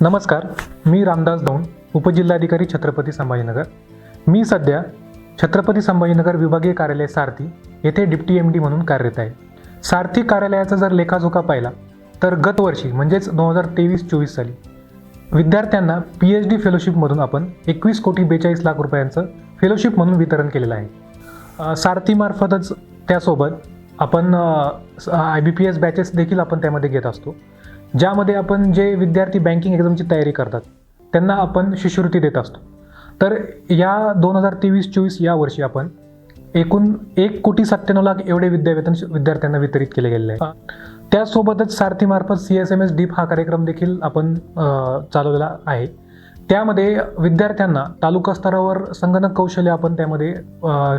नमस्कार मी रामदास दौंड उपजिल्हाधिकारी छत्रपती संभाजीनगर. मी सध्या छत्रपती संभाजीनगर विभागीय कार्यालय सारथी येथे डिप्टी एम डी म्हणून कार्यरत आहे. सारथी कार्यालयाचा जर लेखाजोखा पाहिला तर गतवर्षी म्हणजेच दोन हजार तेवीस चोवीस साली विद्यार्थ्यांना पी एच डी फेलोशिपमधून आपण एकवीस कोटी बेचाळीस लाख रुपयांचं फेलोशिप म्हणून वितरण केलेलं आहे. सारथीमार्फतच त्यासोबत आपण I B P S batches देखील आपण त्यामध्ये घेत असतो. ज्यामध्ये आपण जे विद्यार्थी बँकिंग एक्झामची तयारी करतात त्यांना आपण शिष्यवृत्ती देत असतो. तर या दोन हजार तेवीस चोवीस या वर्षी आपण एकूण एक कोटी सत्त्याण्णव लाख एवढे विद्यावेतन विद्यार्थ्यांना वितरित केले गेलेले आहे. त्यासोबतच सारथीमार्फत C S M S deep हा कार्यक्रम देखील आपण चालवलेला आहे. त्यामध्ये विद्यार्थ्यांना तालुका स्तरावर संगणक कौशल्य आपण त्यामध्ये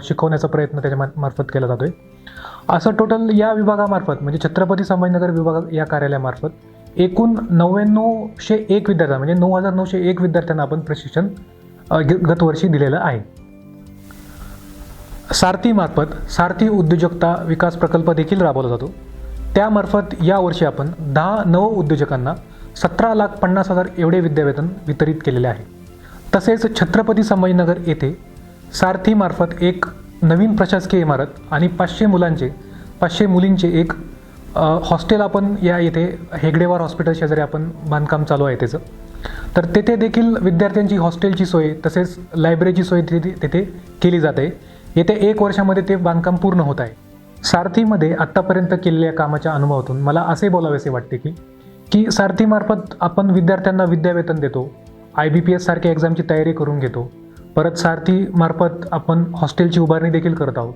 शिकवण्याचा प्रयत्न त्याच्या मार्फत केला जातोय. असं टोटल या विभागामार्फत म्हणजे छत्रपती संभाजीनगर विभाग या कार्यालयामार्फत एकूण नव्याण्णवशे एक विद्यार्थ्यांना म्हणजे नऊ हजार नऊशे एक विद्यार्थ्यांना आपण प्रशिक्षण ग- गतवर्षी दिलेलं आहे. सारथीमार्फत सारथी उद्योजकता विकास प्रकल्प देखील राबवला जातो. त्यामार्फत यावर्षी आपण दहा नव उद्योजकांना सतरा लाख पन्नास हजार एवढे विद्यावेतन वितरित केलेले आहे. तसेच छत्रपती संभाजीनगर येथे सारथीमार्फत एक नवीन प्रशासकीय इमारत आणि पाचशे मुलांचे पाचशे मुलींचे एक हॉस्टेल आपण या येथे हेगडेवार हॉस्पिटल शेजारी आपण बांधकाम चालू आहे त्याचं. तर तेथे देखील विद्यार्थ्यांची हॉस्टेलची सोय तसेच लायब्ररीची सोय तिथे तेथे केली जाते येत्या एक वर्षामध्ये ते बांधकाम पूर्ण होत आहे. सारथीमध्ये आत्तापर्यंत केलेल्या कामाच्या अनुभवातून मला असे बोलावेसे वाटते की की सारथीमार्फत आपण विद्यार्थ्यांना विद्यावेतन देतो आय बी पी एस सारख्या एक्झामची तयारी करून घेतो परत सारथीमार्फत आपण हॉस्टेलची उभारणी देखील करत आहोत.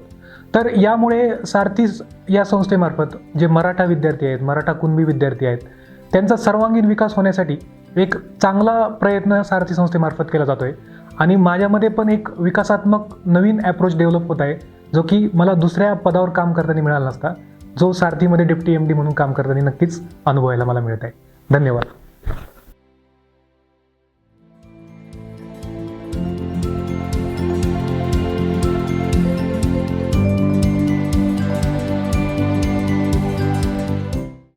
तर यामुळे सारथीस या संस्थेमार्फत जे मराठा विद्यार्थी आहेत मराठा कुणबी विद्यार्थी आहेत त्यांचा सर्वांगीण विकास होण्यासाठी एक चांगला प्रयत्न सारथी संस्थेमार्फत केला जातो आहे आणि माझ्यामध्ये पण एक विकासात्मक नवीन ॲप्रोच डेव्हलप होत आहे जो की मला दुसऱ्या पदावर काम करताना मिळाला नसता जो सारथीमध्ये डेप्टी एम डी म्हणून काम करताना नक्कीच अनुभवायला मला मिळत आहे. धन्यवाद.